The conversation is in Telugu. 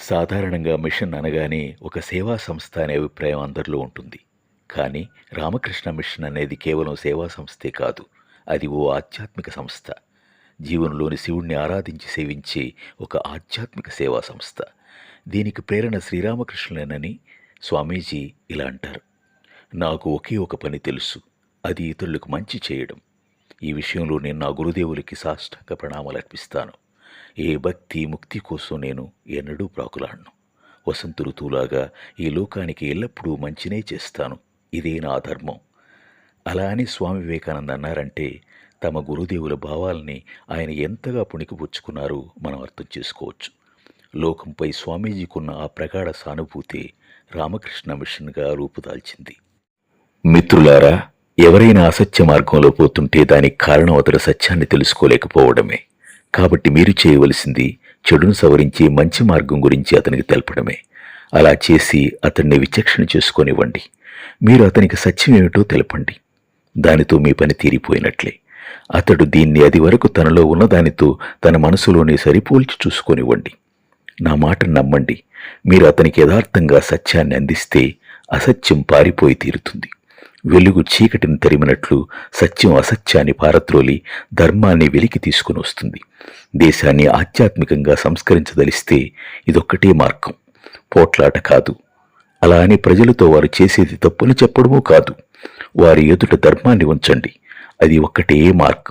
సాధారణంగా మిషన్ అనగానే ఒక సేవా సంస్థ అనే అభిప్రాయం అందరిలో ఉంటుంది. కానీ రామకృష్ణ మిషన్ అనేది కేవలం సేవా సంస్థే కాదు అది ఓ ఆధ్యాత్మిక సంస్థ. జీవనంలోని శివుణ్ణి ఆరాధించి సేవించే ఒక ఆధ్యాత్మిక సేవా సంస్థ. దీనికి ప్రేరణ శ్రీరామకృష్ణులేనని స్వామీజీ ఇలా అంటారు. నాకు ఒకే ఒక పని తెలుసు అది ఇతరులకు మంచి చేయడం. ఈ విషయంలో నేను నా గురుదేవులకి సాష్టాంగ ప్రణామాలు అర్పిస్తాను. ఏ భక్తి ముక్తి కోసం నేను ఎన్నడూ ప్రాకులాడను. వసంత ఋతువులాగా ఈ లోకానికి ఎల్లప్పుడూ మంచినే చేస్తాను. ఇదే నా ధర్మం. అలా అని స్వామి వివేకానంద అన్నారంటే తమ గురుదేవుల భావాల్ని ఆయన ఎంతగా పుణికిపుచ్చుకున్నారో మనం అర్థం చేసుకోవచ్చు. లోకంపై స్వామీజీకున్న ఆ ప్రగాఢ సానుభూతి రామకృష్ణ మిషన్గా రూపుదాల్చింది. మిత్రులారా ఎవరైనా అసత్య మార్గంలో పోతుంటే దానికి కారణం అతడు సత్యాన్ని తెలుసుకోలేకపోవడమే. కాబట్టి మీరు చేయవలసింది చెడును సవరించి మంచి మార్గం గురించి అతనికి తెలపడమే. అలా చేసి అతన్ని విచక్షణ చేసుకొనివ్వండి. మీరు అతనికి సత్యం ఏమిటో తెలపండి. దానితో మీ పని తీరిపోయినట్లే. అతడు దీన్ని అది వరకు తనలో ఉన్న దానితో తన మనసులోనే సరిపోల్చి చూసుకొనివ్వండి. నా మాట నమ్మండి. మీరు అతనికి యథార్థంగా సత్యాన్ని అందిస్తే అసత్యం పారిపోయి తీరుతుంది. వెలుగు చీకటిని తరిమినట్లు సత్యం అసత్యాన్ని పారత్రోలి ధర్మాన్ని వెలికి తీసుకుని వస్తుంది. దేశాన్ని ఆధ్యాత్మికంగా సంస్కరించదలిస్తే ఇదొక్కటే మార్గం. పోట్లాట కాదు. అలా అని ప్రజలతో వారు చేసేది తప్పులు చెప్పడమూ కాదు. వారి ఎదుట ధర్మాన్ని ఉంచండి. అది ఒక్కటే మార్గం.